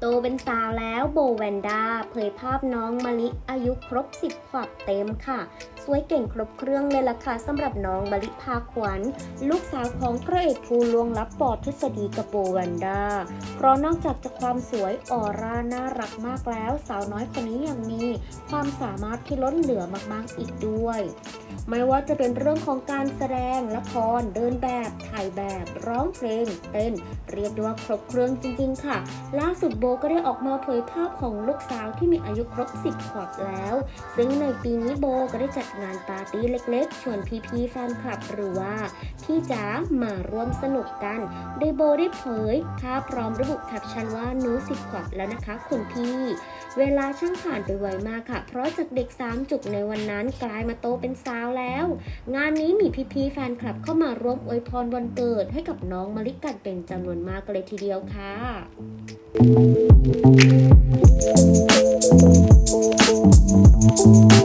โตเป็นสาวแล้วโบแวนด้าเผยภาพน้องมะลิอายุครบ 10 ขวบเต็มค่ะ สวยเก่งครบเครื่องเลยล่ะค่ะสำหรับน้องมะลิพาขวัญ ลูกสาวของพระเอกผู้ลวงลับปอทฤษฎีกับโบแวนด้า เพราะนอกจากจะความสวยออร่าน่ารักมากแล้ว สาวน้อยคนนี้ยังมีความสามารถที่ล้นเหลือมากๆอีกด้วยไม่ว่าจะเป็นเรื่องของการแสดง ละคร เดินแบบ ถ่ายแบบ ร้องเพลง เต้น เรียกได้ว่าครบเครื่องจริง ๆ ค่ะ ล่าสุดโบก็ได้ออกมาเผยภาพของลูกสาวที่มีอายุครบ 10 ขวบแล้ว ซึ่งในปีนี้โบก็ได้จัดงานปาร์ตี้เล็กๆ ชวนพี่ๆแฟนคลับหรือว่าพี่จ๋ามาร่วมสนุกกัน โดยโบได้เผยภาพพร้อมระบุแคปชั่นว่าหนูสิบขวบแล้วนะคะคุณพี่ เวลาช่างผ่านไปไวมากค่ะ เพราะจากเด็กสามจุกในวันนั้นกลายมาโตเป็นสาวแล้ว งานนี้มีพี่ๆแฟนคลับเข้ามาร่วมอวยพรวันเกิดให้กับน้องมะลิกันเป็นจำนวนมากเลยทีเดียวค่ะเ